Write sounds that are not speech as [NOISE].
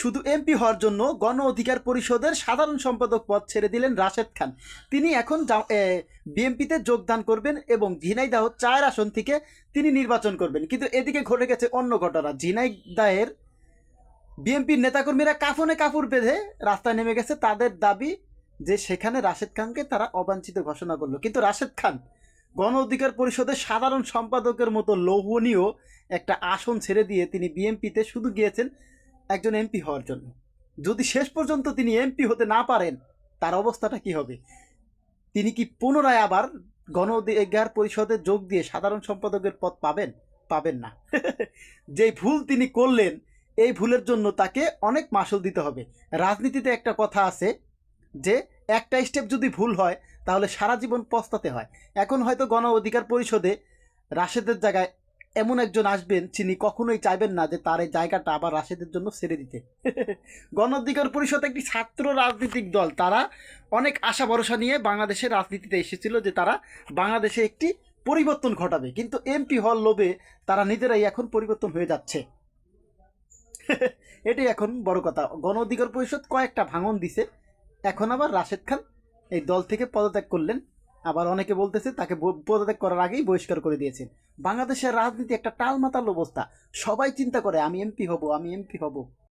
শুধু এমপি হওয়ার জন্য গণ অধিকার পরিষদের সাধারণ সম্পাদক পদ ছেড়ে দিলেন রাশেদ খান। তিনি এখন বিএমপিতে যোগদান করবেন এবং ঝিনাইদাহ চার আসন থেকে তিনি নির্বাচন করবেন। কিন্তু এদিকে ঘটে গেছে অন্য ঘটনা। ঝিনাইদাহের বিএনপির নেতাকর্মীরা কাফনে কাপড় বেঁধে রাস্তায় নেমে গেছে। তাদের দাবি যে সেখানে রাশেদ খানকে তারা অবাঞ্ছিত ঘোষণা করল। কিন্তু রাশেদ খান গণ অধিকার পরিষদের সাধারণ সম্পাদকের মতো লোভনীয় একটা আসন ছেড়ে দিয়ে তিনি বিএনপিতে শুধু গিয়েছেন একজন এমপি হওয়ার জন্য। যদি শেষ পর্যন্ত তিনি এমপি হতে না পারেন, তার অবস্থাটা কি হবে? তিনি কি পুনরায় আবার গণ অধিকার পরিষদে যোগ দিয়ে সাধারণ সম্পাদকের পদ পাবেন? পাবেন না। [LAUGHS] যে ভুল তিনি করলেন, এই ভুলের জন্য তাকে অনেক মাসুল দিতে হবে। রাজনীতিতে একটা কথা আছে যে, একটা স্টেপ যদি ভুল হয়, তাহলে সারা জীবন পস্তাতে হয়। এখন হয়তো গণ অধিকার পরিষদে রাশেদের জায়গায় এমন একজন আসবেন যিনি কখনোই চাইবেন না যে তার এই জায়গাটা আবার রাশেদের জন্য ছেড়ে দিতে। [LAUGHS] গণ অধিকার পরিষদ একটি ছাত্র রাজনৈতিক দল। তারা অনেক আশা ভরসা নিয়ে বাংলাদেশের রাজনীতিতে এসেছিল যে তারা বাংলাদেশে একটি পরিবর্তন ঘটাবে। কিন্তু এমপি হল লোভে তারা নিজেরাই এখন পরিবর্তন হয়ে যাচ্ছে। [LAUGHS] এটাই এখন বড় কথা। গণ অধিকার পরিষদ কয়েকটা ভাঙন দিছে। এখন আবার রাশেদ খান এই দল থেকে পদত্যাগ করলেন। আবার অনেকে বলতেছে তাকে পদত্যাগ করার আগেই বহিষ্কার করে দিয়েছেন বাংলাদেশের রাজনীতি একটা টালমাতাল অবস্থা। সবাই চিন্তা করে, আমি এমপি হব, আমি এমপি হব।